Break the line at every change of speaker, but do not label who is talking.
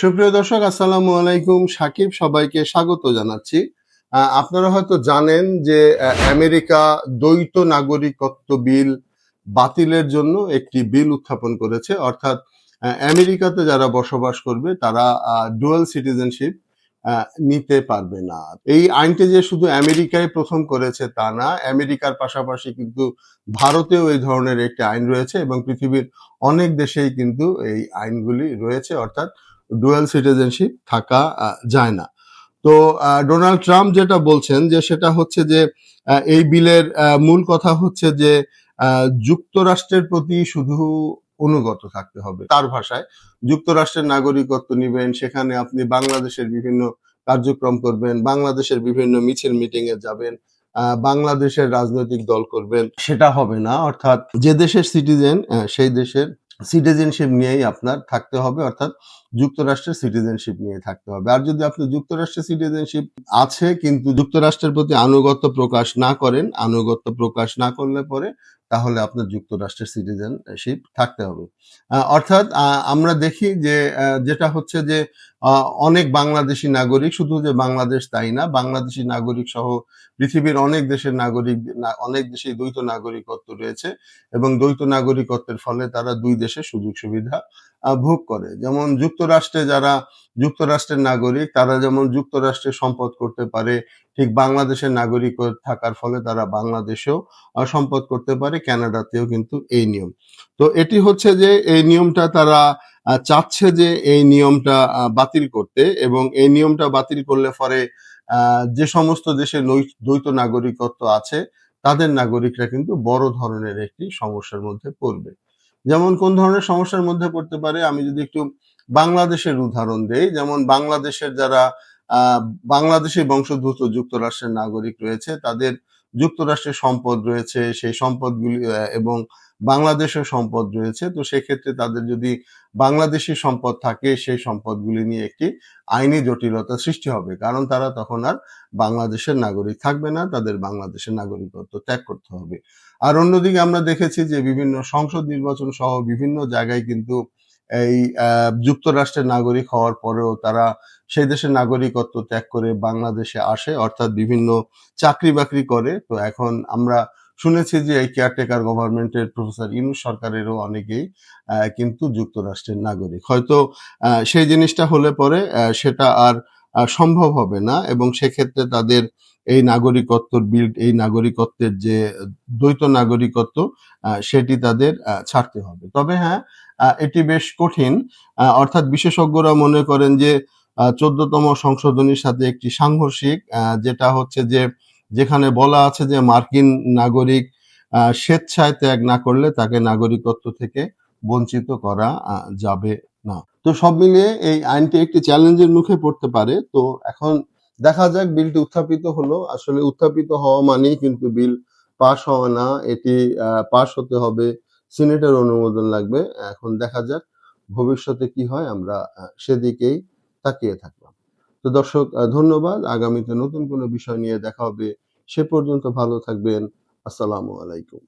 সুপ্রিয় দর্শক, আসসালামু আলাইকুম। সাকিব সবাইকে স্বাগত জানাচ্ছি। আপনারা হয়তো জানেন যে আমেরিকা দ্বৈত নাগরিকত্ব বিল বাতিলের জন্য একটি বিল উত্থাপন করেছে। অর্থাৎ আমেরিকাতে যারা বসবাস করবে, তারা ডুয়াল সিটিজেনশিপ নিতে পারবে না। এই আইনটি যে শুধু আমেরিকায় প্রথম করেছে তা না, আমেরিকার পাশাপাশি কিন্তু ভারতেও এই ধরনের একটি আইন রয়েছে এবং পৃথিবীর অনেক দেশেই কিন্তু এই আইনগুলি রয়েছে। অর্থাৎ ডুয়াল সিটিজেনশিপ থাকা যায় না। তো ডোনাল্ড ট্রাম্প যেটা বলছেন যে সেটা হচ্ছে যে এই বিলের মূল কথা হচ্ছে যে যুক্তরাষ্ট্রের প্রতি শুধু অনুগত থাকতে হবে। তার ভাষায় যুক্তরাষ্ট্রের নাগরিকত্ব নিবেন, সেখানে আপনি বাংলাদেশের বিভিন্ন কার্যক্রম করবেন, বাংলাদেশের বিভিন্ন মিছিল মিটিং এ যাবেন বাংলাদেশের রাজনৈতিক দল করবেন, সেটা হবে না। অর্থাৎ যে দেশের সিটিজেন সেই দেশের সিটিজেনশিপ নিয়েই আপনার থাকতে হবে। অর্থাৎ যুক্তরাষ্ট্রের সিটিজেনশিপ নিয়ে থাকতে হবে। আর যদি আপনি যুক্তরাষ্ট্রের সিটিজেনশিপ আছে, কিন্তু যুক্তরাষ্ট্রের প্রতি আনুগত্য প্রকাশ না করেন, আনুগত্য প্রকাশ না করলে পরে তাহলে আপনার যুক্তরাষ্ট্রের সিটিজেনশিপ থাকতে হবে। অর্থাৎ আমরা দেখি যে যেটা হচ্ছে যে অনেক বাংলাদেশি নাগরিক, শুধু যে বাংলাদেশ তাই না, বাংলাদেশি নাগরিক সহ পৃথিবীর অনেক দেশের নাগরিক অনেক দেশে দ্বৈত নাগরিকত্ব রয়েছে এবং দ্বৈত নাগরিকত্বের ফলে তারা দুই দেশের সুযোগ সুবিধা ভোগ করে। যেমন যুক্তরাষ্ট্রে যারা, যুক্তরাষ্ট্রের নাগরিক, তারা যেমন যুক্তরাষ্ট্রে সম্পদ করতে পারে, ঠিক বাংলাদেশের নাগরিক থাকার ফলে তারা বাংলাদেশেও সম্পদ করতে পারে কানাডাতেও কিন্তু এই নিয়ম। তো এটি হচ্ছে যে, এই নিয়মটা তারা চাচ্ছে যে, এই নিয়মটা বাতিল করতে এবং এই নিয়মটা বাতিল করলে পরে যে সমস্ত দেশে দ্বৈত নাগরিকত্ব আছে, তাদের নাগরিকরা কিন্তু বড় ধরনের একটি সমস্যার মধ্যে পড়বে। যেমন কোন ধরনের সমস্যার মধ্যে পড়তে পারে, আমি যদি একটু বাংলাদেশের উদাহরণ দেই, যেমন বাংলাদেশের যারা বাংলাদেশি বংশোদ্ভূত যুক্তরাষ্ট্রের নাগরিক রয়েছে, তাদের যুক্তরাষ্ট্রের সম্পদ রয়েছে, সেই সম্পদগুলি এবং বাংলাদেশের সম্পদ রয়েছে। তো সেক্ষেত্রে তাদের যদি বাংলাদেশি সম্পদ থাকে, সেই সম্পদগুলি নিয়ে একটি আইনি জটিলতা সৃষ্টি হবে। কারণ তারা তখন আর বাংলাদেশের নাগরিক থাকবে না, তাদের বাংলাদেশের নাগরিকত্ব ত্যাগ করতে হবে। আর অন্যদিকে আমরা দেখেছি যে বিভিন্ন সংসদ নির্বাচন সহ বিভিন্ন জায়গায় কিন্তু এই যুক্তরাষ্ট্রের নাগরিক হওয়ার পরেও তারা সেই দেশের নাগরিকত্ব ত্যাগ করে বাংলাদেশে আসে, অর্থাৎ বিভিন্ন চাকরি বাকরি করে। তো এখন আমরা শুনেছি যে এই কেয়ারটেকার গভর্নমেন্টের প্রফেসর ইউনুস সরকারেরও অনেকেই কিন্তু যুক্তরাষ্ট্রের নাগরিক। হয়তো সেই জিনিসটা হলে পরে সেটা আর সম্ভব হবে না এবং সেক্ষেত্রে তাদের এই নাগরিকত্ব বিল এই নাগরিকত্বের যে দ্বৈত নাগরিকত্ব সেটি তাদের ছাড়তে হবে। তবে হ্যাঁ এটি বেশ কঠিন অর্থাৎ বিশেষজ্ঞরা মনে করেন যে চোদ্দতম সংশোধনীর সাথে একটি সাংঘর্ষিক যেটা হচ্ছে যে যেখানে বলা আছে যে মার্কিন নাগরিক স্বেচ্ছায় ত্যাগ না করলে তাকে নাগরিকত্ব থেকে বঞ্চিত করা যাবে না। তো সব মিলিয়ে এই আইনটি একটি চ্যালেঞ্জের মুখে পড়তে পারে। তো এখন দেখা যাক বিলটি উত্থাপিত হলো। আসলে উত্থাপিত হওয়া মানেই কিন্তু বিল পাশ হওয়া না। এটি পাশ হতে হবে, সিনেটের অনুমোদন লাগবে। এখন দেখা যাক ভবিষ্যতে কি হয়। আমরা সেদিকেই তাকিয়ে থাকলাম তো দর্শক ধন্যবাদ। আগামীতে নতুন কোনো বিষয় নিয়ে দেখা হবে, সে পর্যন্ত ভালো থাকবেন। আসসালামু আলাইকুম।